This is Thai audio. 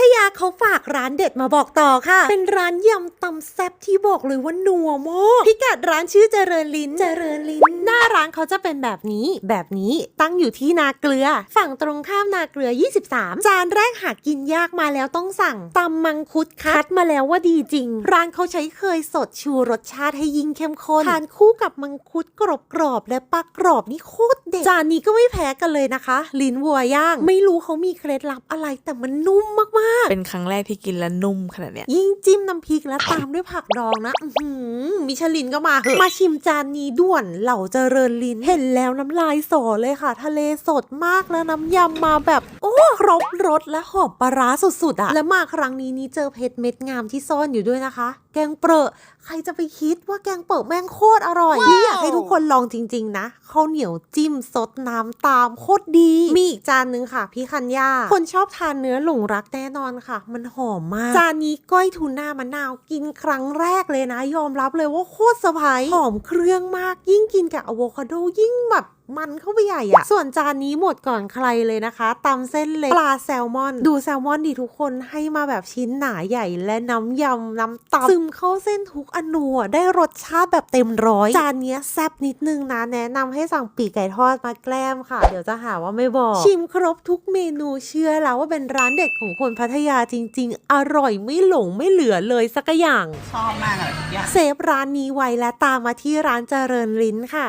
ทยาเขาฝากร้านเด็ดมาบอกต่อค่ะ เป็นร้านยำตำแซ่บที่บอกเลยว่านัวมากพิกัดร้านชื่อเจริญลิ้น เจริญลิ้น หน้าร้านเขาจะเป็นแบบนี้ แบบนี้ตั้งอยู่ที่นาเกลือ ฝั่งตรงข้ามนาเกลือ 23 จานแรกหากินยากมาแล้วต้องสั่งตำมังคุดคัดมาแล้วว่าดีจริง ร้านเขาใช้เคยสดชูรสชาติให้ยิ่งเข้มข้นทานคู่กับมังคุดกรอบๆและปลากรอบนี่โคตรเด็ดจานนี้ก็ไม่แพ้กันเลยนะคะ ลิ้นวัวย่าง ไม่รู้เขามีเคล็ดลับอะไรแต่มันนุ่มมากๆเป็นครั้งแรกที่กินแล้วนุ่มขนาดเนี้ยยิ่งจิ้มน้ำพริกแล้วตามด้วยผักดองนะอื้อหือมิชลินก็มาเหอะมาชิมจานนี้ด่วนเหล่าเจริญลิ้นเห็นแล้วน้ำลายสอเลยค่ะ ทะเลสดมากแล้วน้ำยำมาแบบ โอ้ครบรสและหอมปลาร้าสุดๆอะและมาครั้งนี้นี่เจอเพชรเม็ดงามที่ซ่อนอยู่ด้วยนะคะ แกงเปรอะใครจะไปคิดว่าแกงเปรอะแม่งโคตรอร่อยนี่อยาก ให้ทุกคนลองจริง ๆ นะข้าวเหนียวจิ้มสดน้ำตามโคตรดี มีอีกจานนึงค่ะ พี่คัญญาคนชอบทานเนื้อหลงรักแน่นอนค่ะ มันหอมมาก จานนี้ก้อยทูน่ามะนาวกินครั้งแรกเลยนะ ยอมรับเลยว่าโคตรเซอร์ไพรส์หอมเครื่องมาก ยิ่งกินกับอะโวคาโดยิ่งแบบ มันเข้าไปใหญ่อะส่วนจานนี้หมดก่อนใครเลยนะคะตำเส้นเล็กปลาแซลมอน ดูแซลมอนดีทุกคนให้มาแบบชิ้นหนาใหญ่และน้ำยำน้ำตำซึมเข้าเส้นทุกอนูอะได้รสชาติแบบเต็มร้อย จานเนี้ยแซ่บนิดนึงนะแนะนำให้สั่งปีกไก่ทอดมาแกล้มค่ะ เดี๋ยวจะหาว่าไม่บอก ชิมครบทุกเมนูเชื่อแล้วว่าเป็นร้านเด็ดของคนพัทยาจริง ๆ อร่อยไม่หลงไม่เหลือเลยสักอย่างชอบมากเลยทุกอย่างเซฟร้านนี้ไว้และตามมาที่ร้านเจริญลิ้นค่ะ